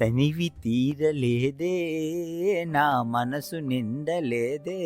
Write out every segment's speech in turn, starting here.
తనివి తీరలేదే నా మనసు నిండలేదే.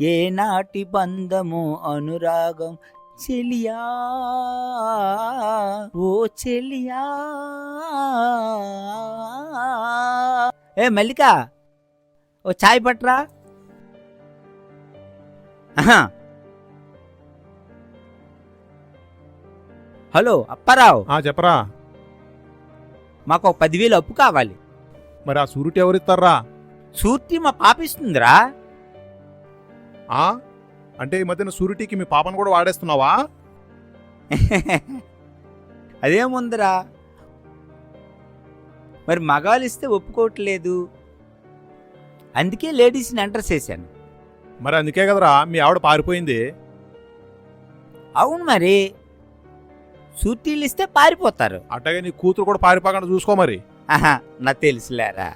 ఏనాటి బంధము అనురాగం చెలియా? ఓ చెలియా? ఏ మల్లిక ఓ చాయ్ పట్రా హలో అప్పారావు. చెప్పరా. మాకు ఒక పదివేలు అప్పు కావాలి. మరి ఆ సూరిటీ ఎవరిస్తారా సూర్తి మా పాపిస్తుందిరా. ఆ? అంటే ఈ మధ్యన సూరిటీకి మీ పాపను కూడా వాడేస్తున్నావా? అదేముందిరా? మరి మగాళ్ళు ఇస్తే ఒప్పుకోవట్లేదు. అందుకే లేడీస్ని ఎంటర్ చేశాను. మరి అందుకే కదరా మీ ఆవిడ పారిపోయింది. అవును మరి. సూర్తీలు ఇస్తే పారిపోతారు. అట్టగే నీ కూతురు కూడా పారిపోకుండా చూసుకో మరి. ఆహా నాకు తెలుసులేరా.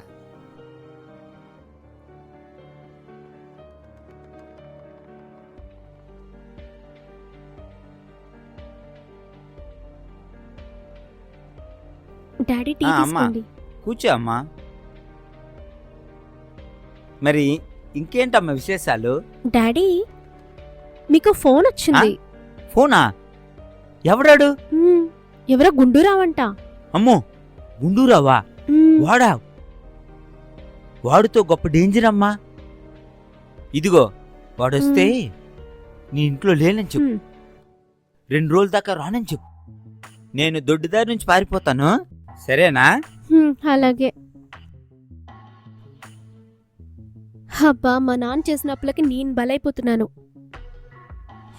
డాడీ టీ ఆ, అమ్మా. తీసుకోండి. కూర్చో అమ్మా. మరి ఇంకేంటమ్మా విశేషాలు? డాడీ మీకు ఫోన్ వచ్చింది. ఫోనా? ఎవడాడు? ఎవరో గుండూరావంట. అమ్మో గుండూరావా? వాడా? వాడితో గొప్ప డేంజర్ అమ్మా. ఇదిగో వాడొస్తే నీ ఇంట్లో లేనని చెప్పు. రెండు రోజుల దాకా రానని చెప్పు. నేను దొడ్డిదారి నుంచి పారిపోతాను. సరేనా? అలాగే. అబ్బా మా నాన్న చేసిన అప్పులకి నేను బలైపోతున్నాను.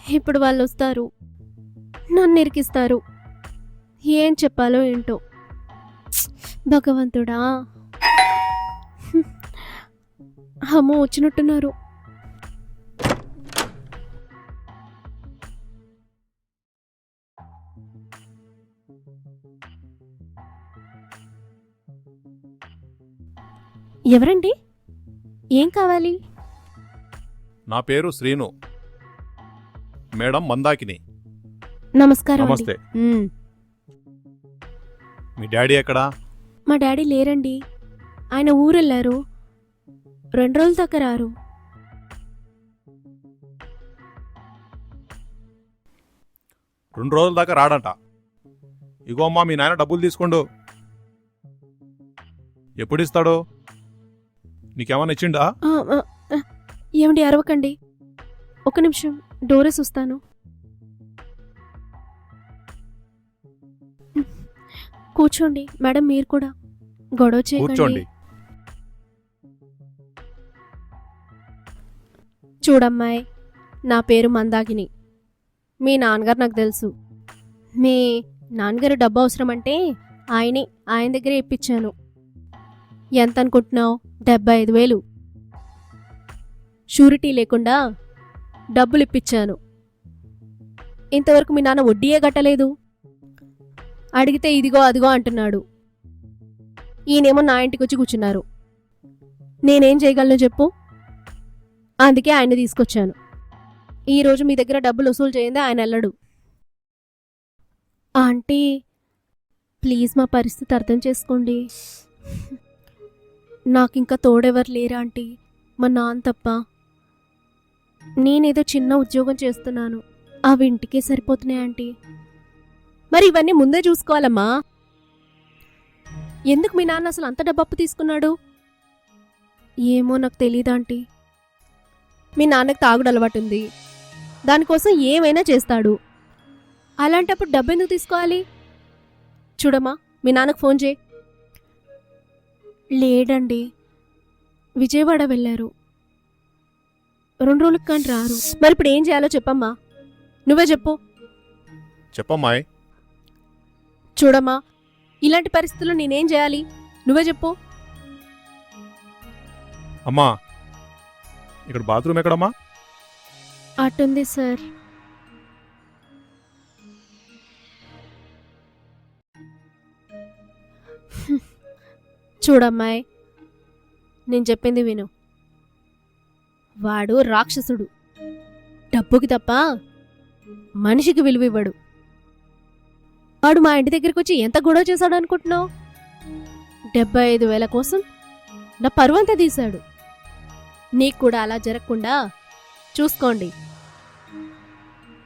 ఇప్పుడు వాళ్ళు వస్తారు నన్ను ఇరికిస్తారు. ఏం చెప్పాలో ఏంటో. భగవంతుడా. అమ్మో వచ్చినట్టున్నారు. ఎవరండి? ఏం కావాలి? నా పేరు శ్రీను. మేడం మందాకిని. నమస్కారం. నమస్తే. మ్మ్. మీ డాడీ ఎక్కడా? మా డాడీ లేరండి. ఆయన ఊరెళ్ళారు. రెండు రోజుల దాకా రారు. రెండు రోజుల దాకా రాడంట. ఇగో అమ్మా మీ నాయన డబ్బులు తీసుకోండు. ఎప్పుడు ఇస్తాడు నీకేమన్నా ఇచ్చిండా? ఆ, ఆ, ఆ, ఏమండి అరవకండి. ఒక నిమిషం డోరేస్ వస్తాను కూర్చోండి మేడం మీరు కూడా. గొడవ కూర్చోండి. చేయకండి చూడమ్మాయి నా పేరు మందాకిని. మీ నాన్నగారు నాకు తెలుసు. మీ నాన్నగారు డబ్బు అవసరం అంటే ఆయనే ఆయన దగ్గరే ఇప్పించాను. ఎంత అనుకుంటున్నావు? డెబ్బై ఐదు వేలు. షూరిటీ లేకుండా డబ్బులు ఇప్పించాను. ఇంతవరకు మీ నాన్న వడ్డీయే కట్టలేదు. అడిగితే ఇదిగో అదిగో అంటున్నాడు. ఈయనేమో నా ఇంటికి వచ్చి కూర్చున్నారు. నేనేం చేయగలను చెప్పు? అందుకే ఆయన తీసుకొచ్చాను. ఈరోజు మీ దగ్గర డబ్బులు వసూలు చేయండి ఆయన వెళ్ళడు ఆంటీ ప్లీజ్ మా పరిస్థితి అర్థం చేసుకోండి. నాకు ఇంకా తోడెవరు లేరా ఆంటీ మా నాన్న తప్ప. నేనేదో చిన్న ఉద్యోగం చేస్తున్నాను. అవి ఇంటికే సరిపోతున్నాయి ఆంటీ. మరి ఇవన్నీ ముందే చూసుకోవాలమ్మా. ఎందుకు మీ నాన్న అసలు అంత డబ్బప్పు తీసుకున్నాడు? ఏమో నాకు తెలియదాంటీ మీ నాన్నకి తాగుడు అలవాటు ఉంది. దానికోసం ఏమైనా చేస్తాడు. అలాంటప్పుడు డబ్బు ఎందుకు తీసుకోవాలి? చూడమ్మా మీ నాన్నకు ఫోన్ చేయి. లేడండి విజయవాడ వెళ్ళారు. రెండు రోజులకు కానీ రారు. మరి ఇప్పుడు ఏం చేయాలో చెప్పమ్మా. నువ్వే చెప్పు. చెప్పమ్మాయి చూడమ్మా ఇలాంటి పరిస్థితుల్లో నేనేం చేయాలి? నువ్వే చెప్పు. అమ్మా ఇక్కడ బాత్రూమ్ ఎక్కడమ్మా? అటుంది సార్. చూడమ్మాయి నేను చెప్పింది విను. వాడు రాక్షసుడు. డబ్బుకి తప్ప మనిషికి విలువ ఇవ్వడు వాడు మా ఇంటి దగ్గరికి వచ్చి ఎంత గొడవ చేశాడు అనుకుంటున్నావు డెబ్బై ఐదు వేల కోసం నా పరువంతా తీశాడు. నీకు కూడా అలా జరగకుండా చూసుకోండి.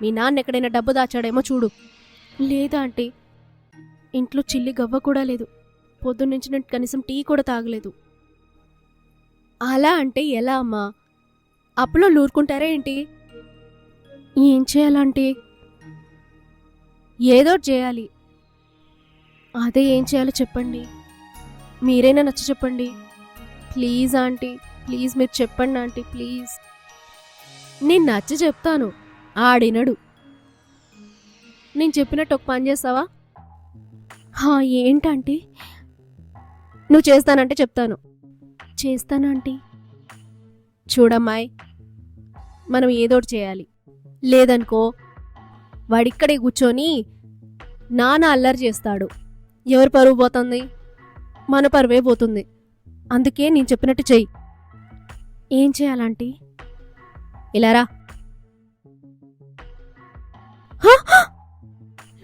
మీ నాన్న ఎక్కడైనా డబ్బు దాచాడేమో చూడు. లేదా ఆంటీ ఇంట్లో చిల్లి గవ్వ కూడా లేదు. పొద్దున్నుంచి నేను కనీసం టీ కూడా తాగలేదు. అలా అంటే ఎలా అమ్మా? అప్పులో లూరుకుంటారా ఏంటి? ఏం చేయాలంటే ఏదో ఒకటి చేయాలి. అదే ఏం చేయాలో చెప్పండి. మీరైనా నచ్చ చెప్పండి. ప్లీజ్ ఆంటీ ప్లీజ్ మీరు చెప్పండి ఆంటీ ప్లీజ్. నేను నచ్చ చెప్తాను. ఆడినడు. నేను చెప్పినట్టు ఒక పని చేస్తావా? హా ఏంటంటీ నువ్వు చేస్తానంటే చెప్తాను. చేస్తాను ఆంటీ. చూడమ్మాయి మనం ఏదో ఒకటి చేయాలి. లేదనుకో వాడిక్కడే కూర్చొని నాన్న అల్లరి చేస్తాడు. ఎవరి పరువు పోతుంది? మన పరువే పోతుంది. అందుకే నేను చెప్పినట్టు చెయ్యి. ఏం చేయాలంటే? ఇలారా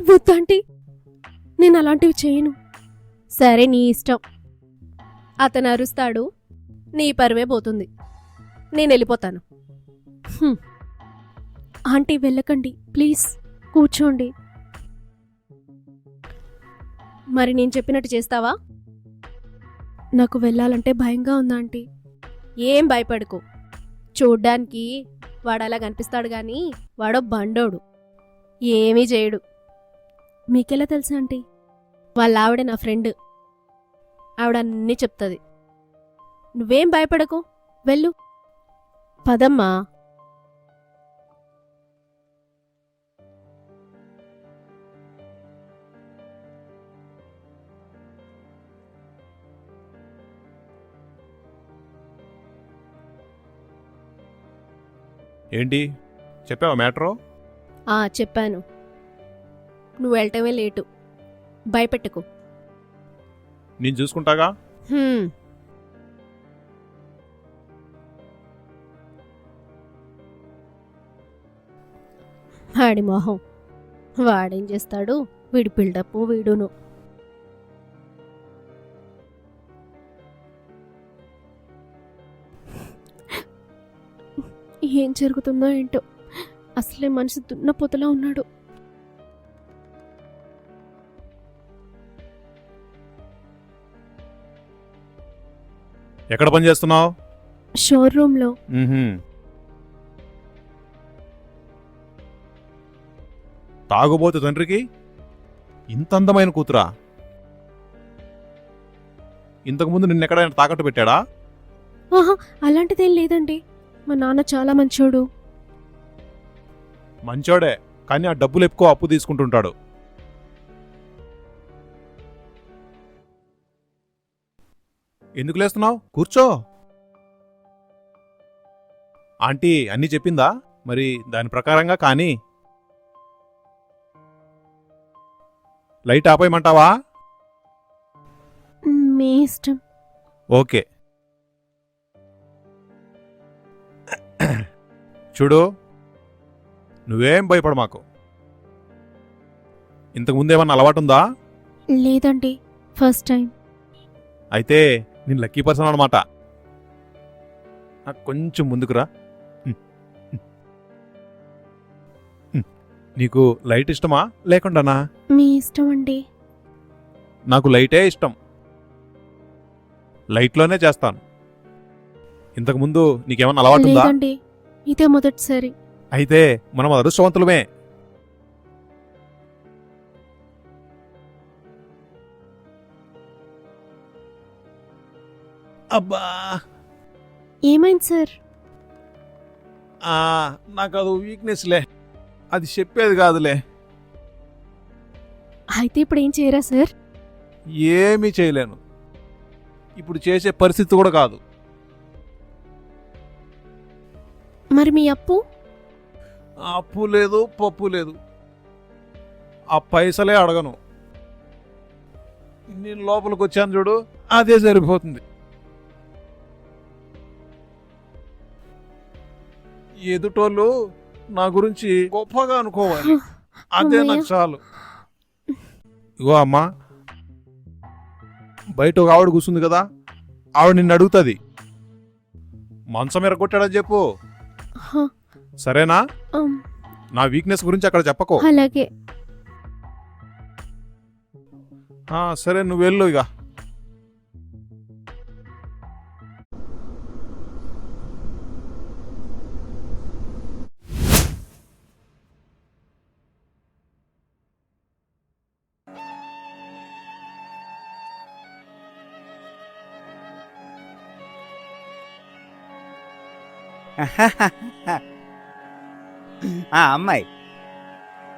వద్దంటీ. నేను అలాంటివి చేయను. సరే నీ ఇష్టం. అతను అరుస్తాడు. నీ పరువే పోతుంది. నేను వెళ్ళిపోతాను. ఆంటీ వెళ్ళకండి ప్లీజ్. కూర్చోండి. మరి నేను చెప్పినట్టు చేస్తావా? నాకు వెళ్ళాలంటే భయంగా ఉందా ఆంటీ? ఏం భయపడకు. చూడ్డానికి వాడు అలా కనిపిస్తాడు కానీ వాడో బండోడు. ఏమీ చేయడు. మీకెలా తెలుసా ఆంటీ? వాళ్ళ ఆవిడ నా ఫ్రెండ్. ఆవిడ అన్నీ చెప్తుంది. నువ్వేం భయపడకు. వెళ్ళు. పదమ్మా. ఏంటి? చెప్పావా మ్యాటరు? ఆ చెప్పాను. నువ్వు వెళ్ళటమే లేటు. భయపెట్టుకు. నేను చూసుకుంటాగా? హ్మ్. వాడి మొహం. వాడేం చేస్తాడు? వీడి బిల్డప్ వీడును. ఏం జరుగుతుందో ఏంటో. అసలే మనిషి దున్నపోతలా ఉన్నాడు. ఎక్కడ పని చేస్తున్నావు? షోరూంలో తాగుబోతు తండ్రికి ఇంత అందమైన కూతురా? ఇంతకుముందు నిన్న ఎక్కడైనా తాకట్టు పెట్టాడా? ఆహా అలాంటిదేం లేదండి. మా నాన్న చాలా మంచోడు. మంచోడే కానీ ఆ డబ్బులు ఎక్కువ అప్పు తీసుకుంటుంటాడు. ఎందుకు లేస్తున్నావు? కూర్చో. ఆంటీ అన్నీ చెప్పిందా? మరి దాని ప్రకారంగా కానీ. లైట్ ఆపేయమంటావా? మీ ఇష్టం. ఓకే. చూడు నువ్వేం భయపడ మాకు. ఇంతకుముందు ఏమన్నా అలవాటుందా? లేదండి ఫస్ట్ టైం. అయితే నేను లక్కీ పర్సన్ అనమాట నాకు కొంచెం ముందుకురా. నీకు లైట్ ఇష్టమా? లేకుండానా? మీ ఇష్టం అండి నాకు లైటే ఇష్టం. లైట్లోనే చేస్తాను. ఇంతకుముందు నీకేమన్నా అలవాటుందా లేదండి. ఇదే మొదటిసారి. అయితే మనం అదృష్టవంతులమే. అబ్బా! ఏమైంది సార్? ఆ, నాకు అది వీక్నెస్లే అది చెప్పేది కాదులే. అయితే ఇప్పుడు ఏం చేయరా సార్? ఏమీ చేయలేను. ఇప్పుడు చేసే పరిస్థితి కూడా కాదు. మరి మీ అప్పు? అప్పు లేదు పప్పు లేదు. ఆ పైసలే అడగను. నేను లోపలికి వచ్చాను చూడు అదే సరిపోతుంది. ఎదుటోళ్ళు నా గురించి గొప్పగా అనుకోవాలి. అదే నాకు. చాలు. ఇగో అమ్మా బయట ఒక ఆవిడ కూర్చుంది కదా ఆవిడ నిన్ను అడుగుతుంది. మంచం ఎరగొట్టాడని చెప్పు. సరేనా? నా వీక్నెస్ గురించి అక్కడ చెప్పకో. అలాగే. సరే నువ్వు వెళ్ళు ఇక ఆ అమ్మాయి.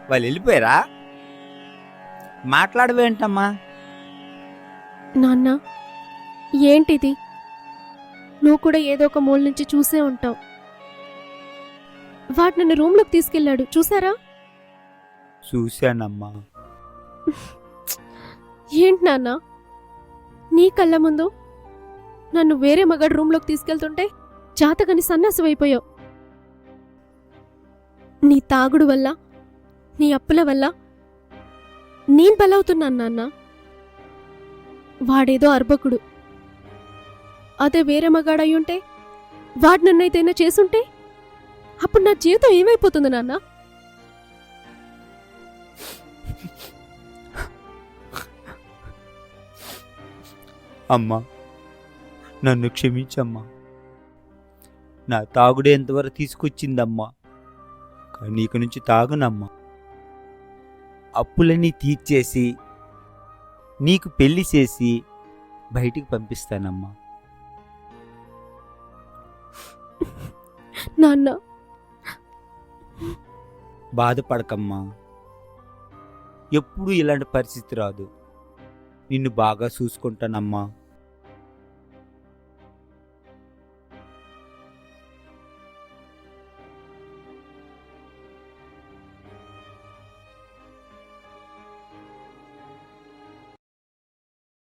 వాళ్ళు వెళ్ళిపోయారా? మాట్లాడవేంటమ్మా? నాన్న ఏంటిది? నువ్వు కూడా ఏదో ఒక మూల నుంచి చూసే ఉంటావు. వాడు నన్ను రూమ్లోకి తీసుకెళ్ళాడు. చూసారా? చూశానమ్మా. ఏంటి నాన్న? నీ కళ్ళ ముందు నన్ను వేరే మగాడు రూమ్లోకి తీసుకెళ్తుంటే చాతగని సన్నాసమైపోయావు నీ తాగుడు వల్ల నీ అప్పుల వల్ల నేను బలవుతున్నాను నాన్న. వాడేదో అర్భకుడు. అదే వేరే మగాడయ్యుంటే వాడు నన్నైతేనా చేసుంటే అప్పుడు నా జీవితం ఏమైపోతుంది నాన్న? అమ్మా నన్ను క్షమించమ్మా. నా తాగుడు ఎంతవరకు తీసుకొచ్చిందమ్మా? కానీ ఇక నుంచి తాగునమ్మా. అప్పులన్నీ తీర్చేసి నీకు పెళ్ళి చేసి బయటికి పంపిస్తానమ్మా. నాన్న. బాధపడకమ్మా. ఎప్పుడు ఇలాంటి పరిస్థితి రాదు. నిన్ను బాగా చూసుకుంటానమ్మా.